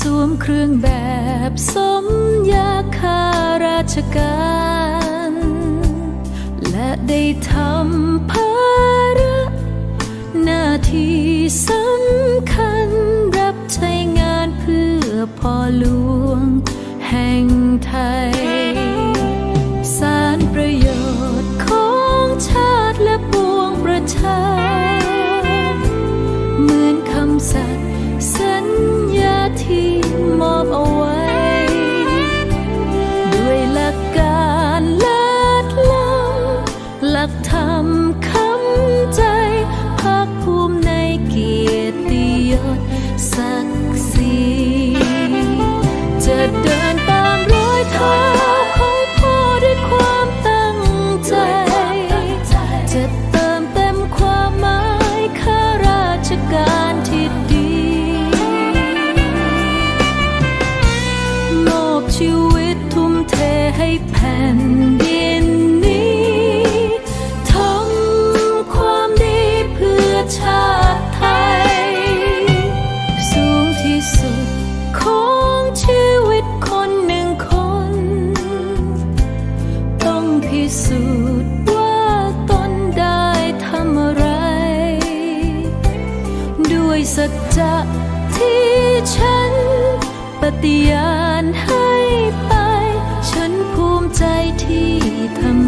สวมเครื่องแบบสมยาคาราชการ และได้ทำภาระหน้าที่สำคัญรับใช้งานเพื่อพ่อหลวงแห่งไทย ฏิญาณให้ไป ฉันภูมิใจที่ทำ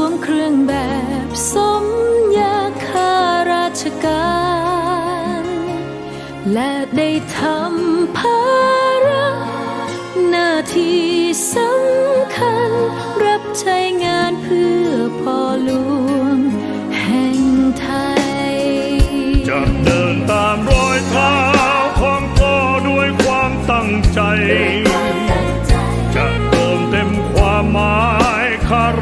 วมเครื่องแบบสมยาคาราชการ และได้ทำภาระหน้าที่สำคัญ รับใช้งานเพื่อพ่อหลวงแห่งไทย จะเดินตามรอยเท้าของพ่อด้วยความตั้งใจ จะเติมเต็มความหมายข้าร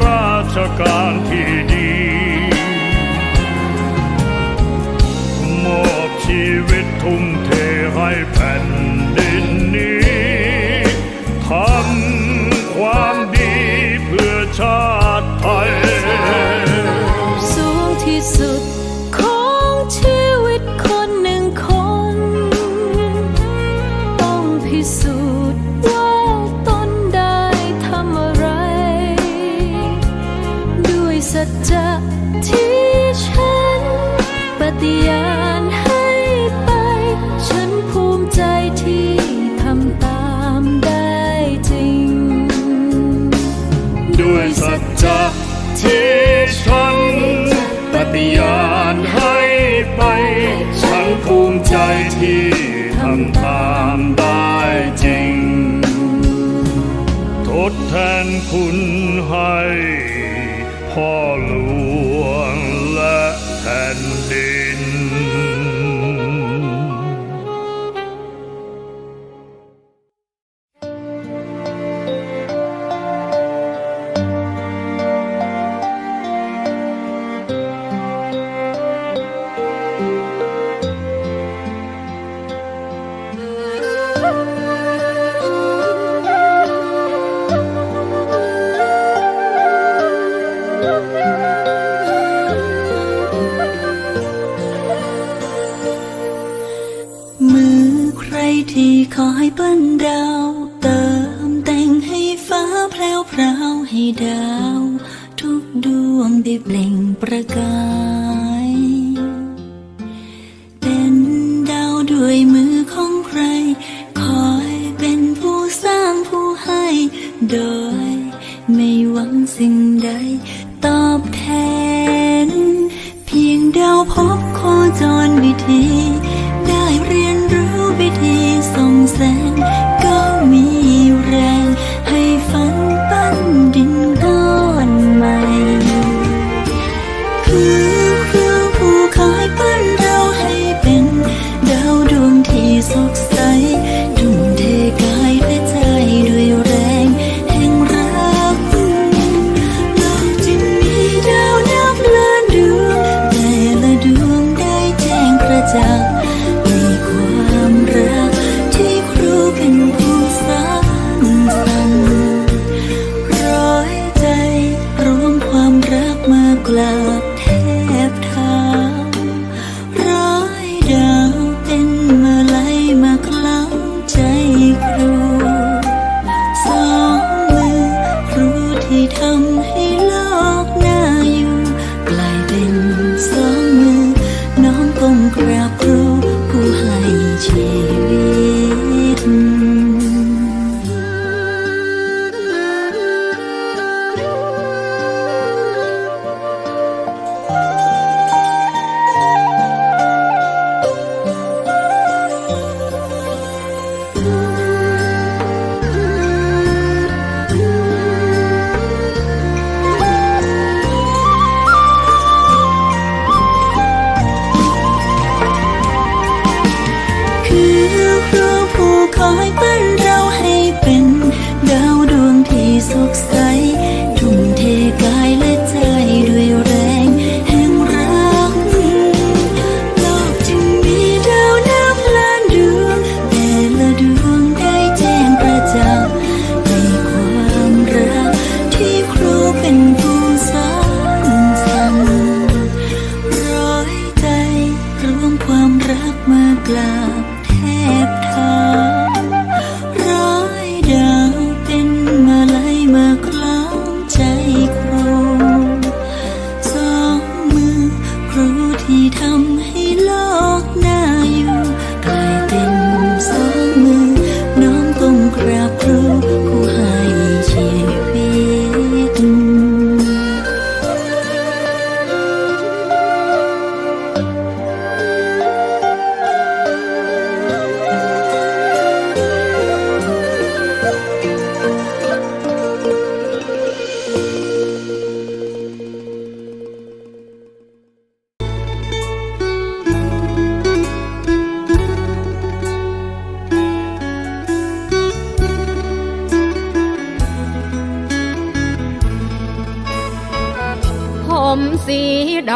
all ได้เปล่งประกาย เป็นดาวด้วยมือของใคร คอยเป็นผู้สร้างผู้ให้ โดยไม่หวังสิ่งใด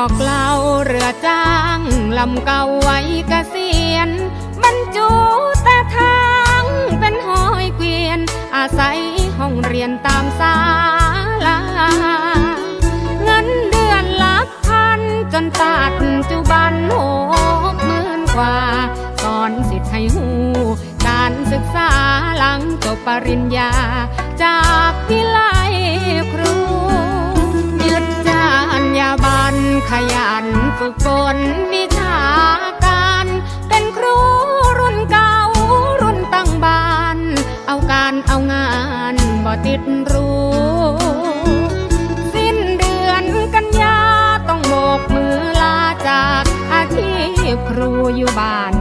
อกเล่าเรือจ้างลำเก่าไว้กเกษียณบรรจุแตาทางเป็นหอยเกวียน อาศัยห้องเรียนตามสาลาเงินเดือนลักพันจนตัดจุบันหกหมื่นกว่า สอนสิทธิ์ให้หูการศึกษาหลังจบปริญญา จากพิไลครู ขยันฝึกฝนวิชาการ เป็นครูรุ่นเก่ารุ่นตั้งบ้าน เอาการเอางานบ่ติดรู้ สิ้นเดือนกันยาต้องโบกมือลาจากอาชีพครูอยู่บ้าน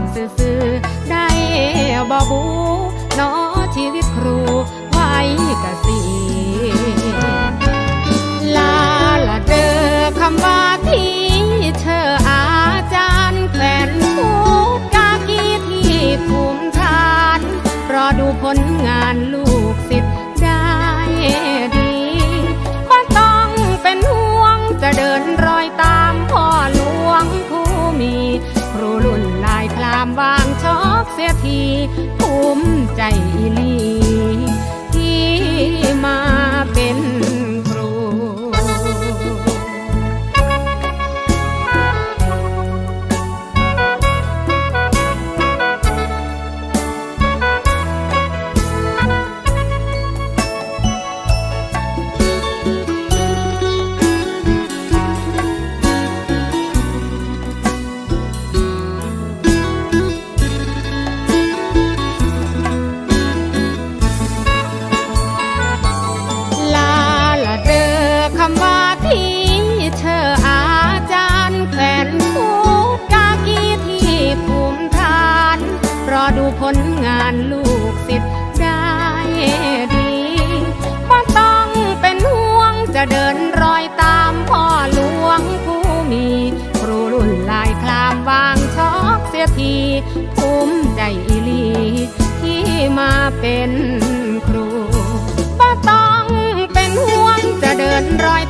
อดูผลงานลูกสิทธิ์ได้ดีก็ต้องเป็นห่วงจะเดินรอยตามพ่อหลวงผู้มี ครูรุ่นลายพรามวางชอกเสียทีภูมิใจลีที่มา มาเป็นครูป้าต้องเป็นห่วงจะเดินรอย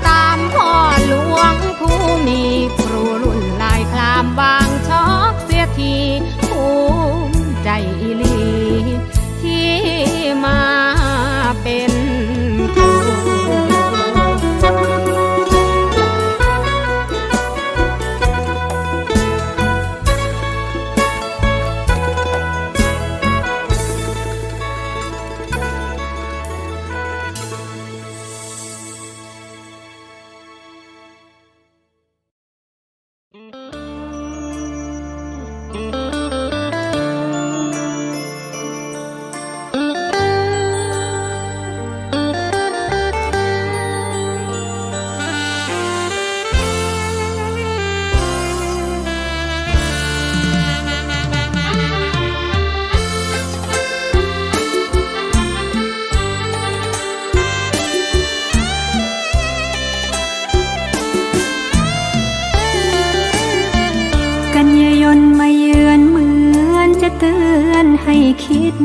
ให้คิด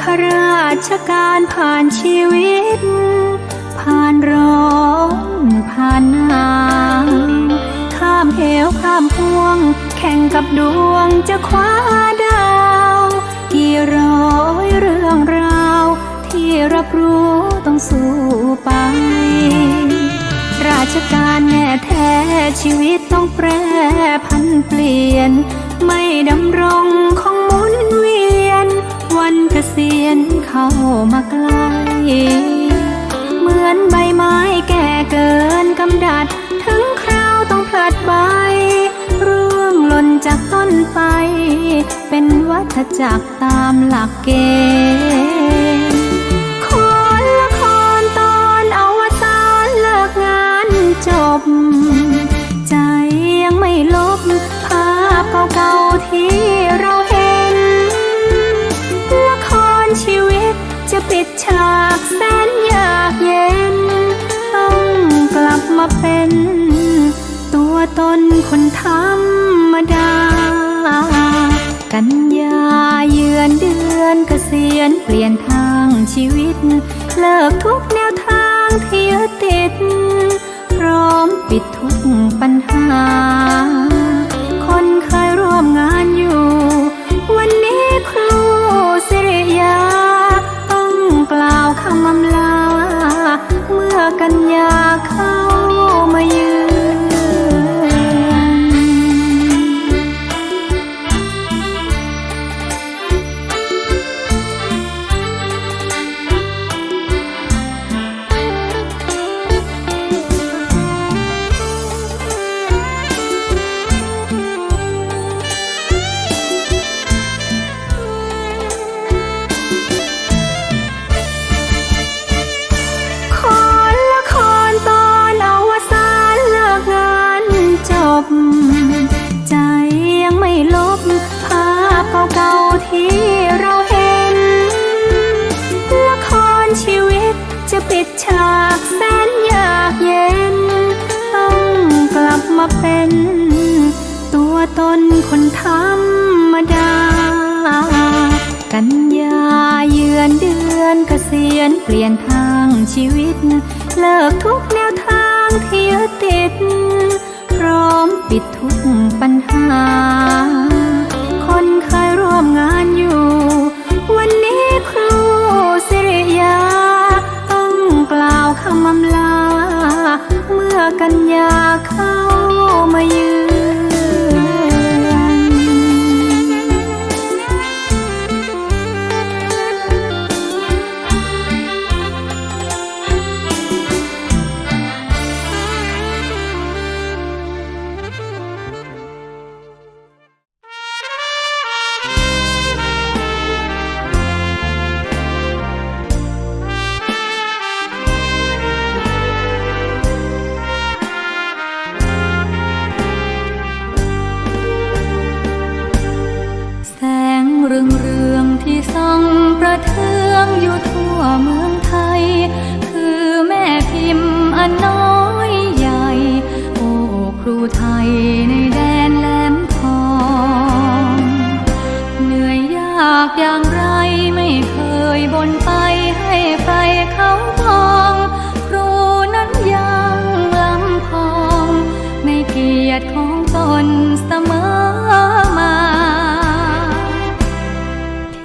ข้าราชการผ่านชีวิต ผ่านร้อนผ่านหนาวข้ามเหวข้ามห่วง แข่งกับดวงจะคว้าดาว กี่ร้อยเรื่องราว ที่รับรู้ต้องสู้ไป ราชการแน่แท้ชีวิตต้องแปรพันเปลี่ยน ไม่ดำรงคงหมุนเวียน วันเกษียณเข้ามาใกล้เหมือนใบไม้แก่เกินกำดัด ถึงคราวต้องพลัดใบร่วงหล่นจากต้นไป เป็นวัฏจักรตามหลักเกณฑ์คนละครตอนอวสานเลิกงานจบ ใจยังไม่ลบภาพเก่าๆที่เรา มาเป็น ตัวตนคนธรรมดา กันยาเยือนเดือนเกษียณเปลี่ยนทางชีวิต เลิกทุกแนวทางที่ยึดติด พร้อมปิดทุกปัญหา ใจยังไม่ลบภาพเก่าๆที่เราเห็น ละครชีวิตจะปิดฉากแสนยากเย็น ต้องกลับมาเป็น ตัวตนคนธรรมดา กันยาเยือนเดือนเกษียณเปลี่ยนทางชีวิต เลิกทุก อย่างไรไม่เคยบนไปให้ใครเขามอง ครูนั้นยังลำพองในเกียรติของตนเสมอมา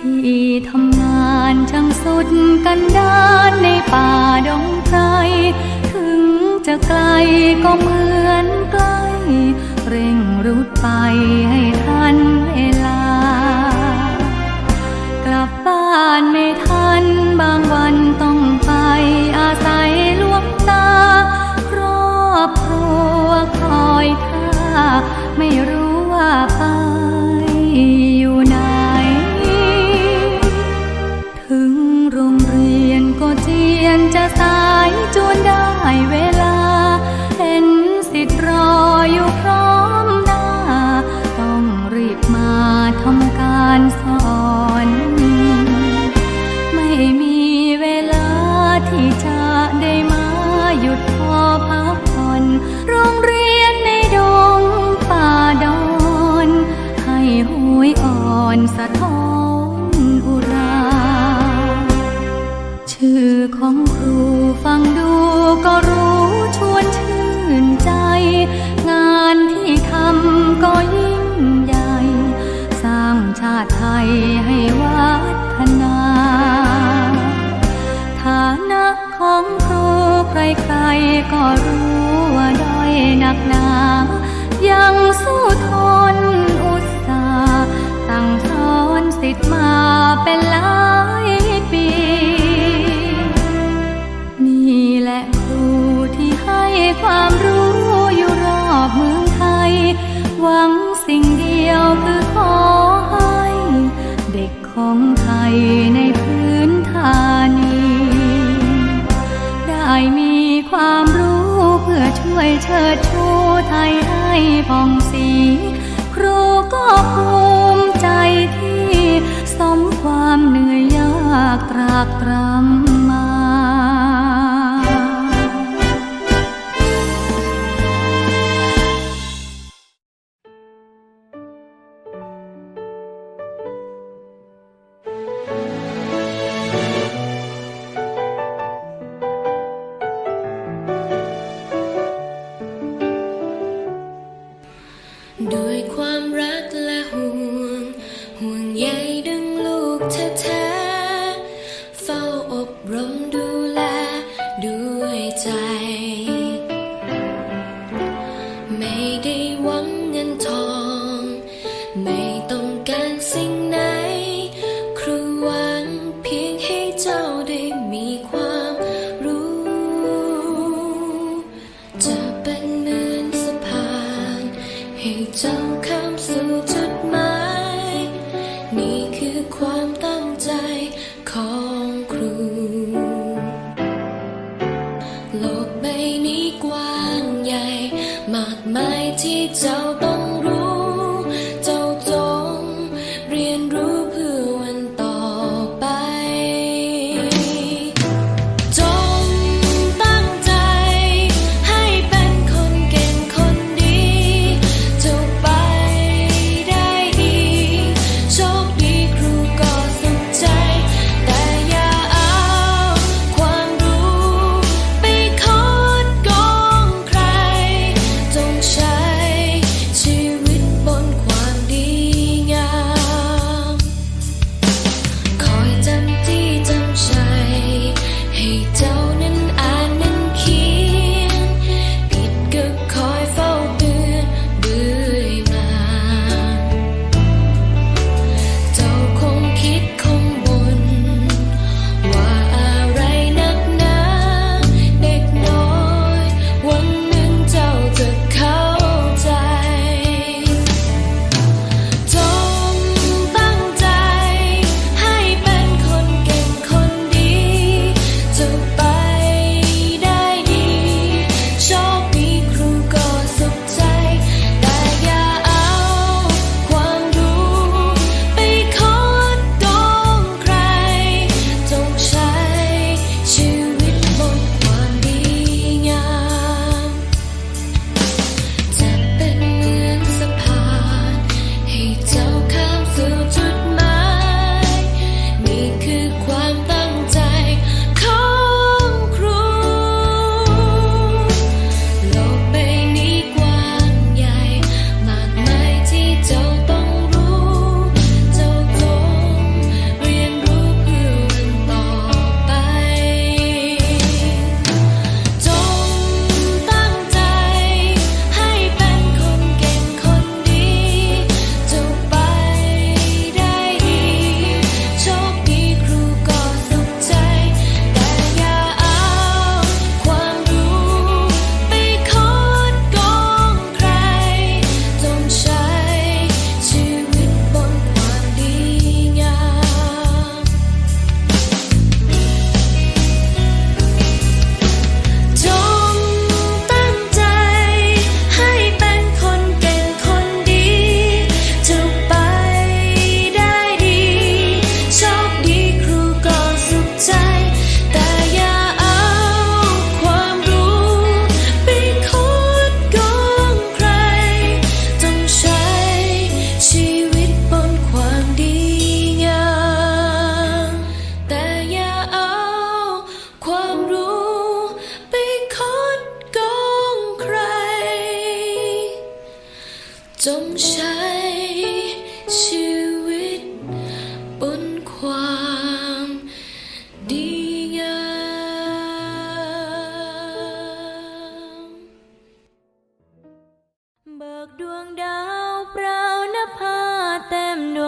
ที่ทำงานช่างสุดกันดานในป่าดงไกลถึงจะไกลก็เหมือนใกล้ เร่งรุดไป ไม่รู้ ไทยให้วัฒนา ฐานะของครูใครๆก็รู้ว่าด้อยหนักหนา ยังสู้ทนอุตสาห์ตั้งสอนสิทธิ์มาเป็นล้า ในพื้นธานี ได้มีความรู้เพื่อช่วยเชิดชูไทยให้ผ่องสี ครูก็ภูมิใจที่สมความเหนื่อยยากตรากตรำ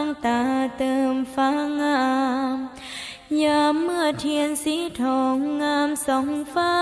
ต็มดวงตาเติมฟ้างามยามเมื่อเทียนสีทองงามสองฟ้า